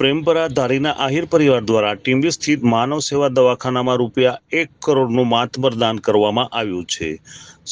પ્રેમપરા ધારીના આહિર પરિવાર દ્વારા ટીંબી સ્થિત માનવ સેવા દવાખાનામાં રૂપિયા એક કરોડનું માતબર દાન કરવામાં આવ્યું છે.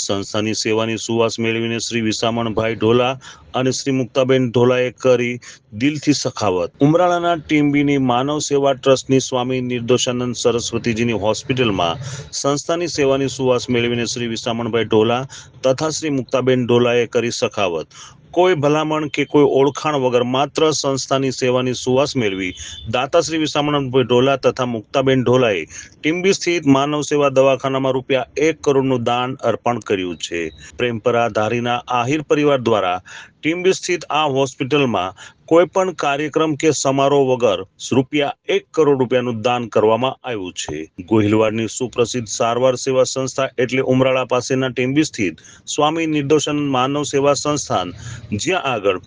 સંસ્થાની સેવાની સુવાસ મેળવીને શ્રી વિસામણભાઈ ઢોલા અને શ્રી મુક્તાબેન ઢોલાએ કરી દિલથી સખાવત. ઉમરાળાના ટીમ્બીની માનવ સેવા ટ્રસ્ટની સ્વામી નિર્દોષાનંદ સરસ્વતીજીની હોસ્પિટલમાં સંસ્થાની સેવાની સુવાસ મેળવીને શ્રી વિસામણભાઈ ઢોલા તથા શ્રી મુક્તાબેન ઢોલાએ કરી સખાવત. કોઈ ભલામણ કે કોઈ ઓળખાણ વગર માત્ર સંસ્થાની સેવાની સુવાસ મેળવી. દાતાશ્રી વિસામણભાઈ ઢોલા તથા મુક્તાબેન ઢોલાએ ટીમ્બી સ્થિત માનવ સેવા દવાખાનામાં રૂપિયા એક કરોડનું દાન અર્પણ કર્યું છે. પ્રેમપરા ધારીના આહિર પરિવાર દ્વારા ટીમ્બી સ્થિત આ હોસ્પિટલમાં કોઈ પણ કાર્યક્રમ કે સમારોહ વગર રૂપિયા એક કરોડ રૂપિયાનું દાન કરવામાં આવ્યું છે. ગોહિલવાડની સુપ્રસિદ્ધ સારવાર સેવા સંસ્થા એટલે ઉમરાળા પાસેના ટેમ્બી સ્થિત સ્વામી નિર્દોષાનંદ માનવ સેવા સંસ્થાન, જ્યાં આગળ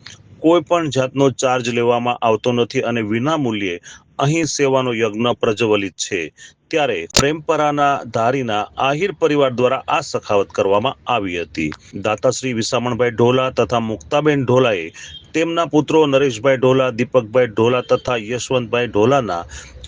કોઈ પણ જાતનો ચાર્જ લેવામાં આવતો નથી અને વિના મૂલ્યે અહીં સેવાનો યજ્ઞ પ્રજ્વલિત છે. ત્યારે પ્રેમપરાના ધારીના આહિર પરિવાર દ્વારા આ સખાવત કરવામાં આવી હતી. દાતાશ્રી વિસામણભાઈ ઢોલા તથા મુક્તાબેન ઢોલાએ તેમના પુત્રો નરેશભાઈ ઢોલા, દીપકભાઈ ઢોલા તથા યશવંતભાઈ ઢોલાના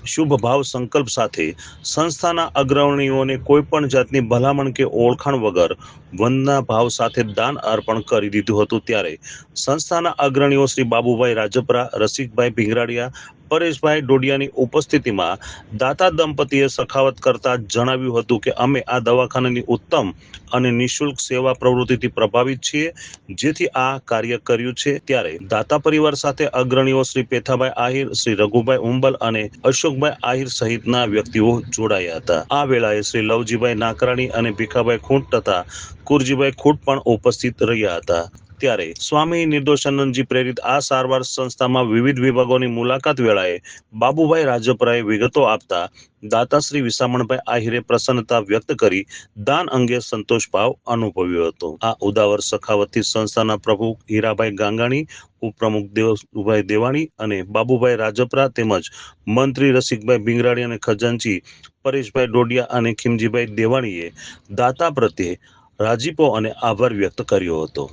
શુભ ભાવ સંકલ્પ સાથે સંસ્થાના અગ્રણીઓને કોઈ પણ જાતની ભલામણ કે ઓળખાણ વગર વંદના ભાવ સાથે દાન અર્પણ કરી દીધું હતું ત્યારે સંસ્થાના અગ્રણીઓ શ્રી બાબુભાઈ રાજપરા, રસિકભાઈ ભીંગરાડિયા પરેશભાઈ ડોડિયાની ઉપસ્થિતિમાં દાતા દંપતીએ સખાવત કરતા જણાવ્યું હતું કે અમે આ દવાખાનાની ઉત્તમ અને નિઃશુલ્ક સેવા પ્રવૃત્તિથી પ્રભાવિત છીએ, જેથી આ કાર્ય કર્યું છે. ત્યારે દાતા પરિવાર સાથે અગ્રણીઓ શ્રી પેથાભાઈ આહિર, શ્રી રઘુભાઈ ઉંબલ અને અશોકભાઈ આહિર સહિતના વ્યક્તિઓ જોડાયા હતા. આ વેળાએ શ્રી લવજીભાઈ નાકરાણી અને ભીખાભાઈ ખૂંટ તથા કુરજીભાઈ ખૂંટ પણ ઉપસ્થિત રહ્યા હતા. ત્યારે સ્વામી નિર્દોષાનંદજી પ્રેરિત આ સારવાર સંસ્થામાં વિવિધ વિભાગોની મુલાકાત વેળાએ બાબુભાઈ રાજપરાએ વિગતો આપતા દાતાશ્રી વિસામણભાઈ આહિરે પ્રસન્નતા વ્યક્ત કરી દાન અંગે સંતોષ ભાવ અનુભવ્યો હતો. આ ઉદાવર સખાવતી સંસ્થાના પ્રમુખ હીરાભાઈ ગાંગાણી, ઉપપ્રમુખ દેવભાઈ દેવાણી અને બાબુભાઈ રાજપરા તેમજ મંત્રી રસિકભાઈ ભીંગરાણી અને ખજાનચી, પરેશભાઈ ડોડિયા અને ખીમજીભાઈ દેવાણીએ દાતા પ્રત્યે રાજીપો અને આભાર વ્યક્ત કર્યો હતો.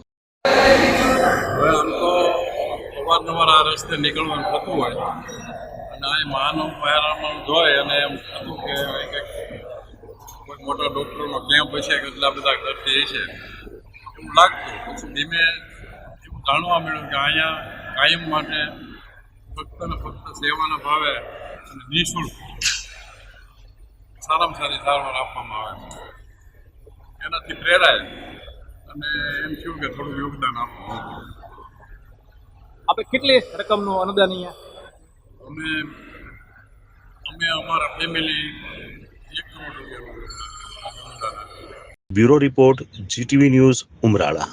હવે આમ તો અવારનવાર આ રસ્તે નીકળવાનું થતું હોય. અને આ માનવ પહેરામણ જોઈ અને એમ થતું કે કોઈ મોટા ડૉક્ટરનો કેમ્પ હશે કે એટલા બધા દર્દી છે. એવું લાગતું. પછી ધીમે એવું જાણવા મળ્યું કે અહીંયા કાયમ માટે ફક્ત ને ફક્ત સેવાના ભાવે અને નિઃશુલ્ક સારામાં સારી સારવાર આપવામાં આવે. છે એનાથી પ્રેરાય. અને એમ થયું કે થોડું યોગદાન આપવું આપણે કેટલી રકમનું અનુદાન અહીંયા? અમે અમે અમારા ફેમિલી એક કરોડ રૂપિયાનું bureau report GTV news Umrala.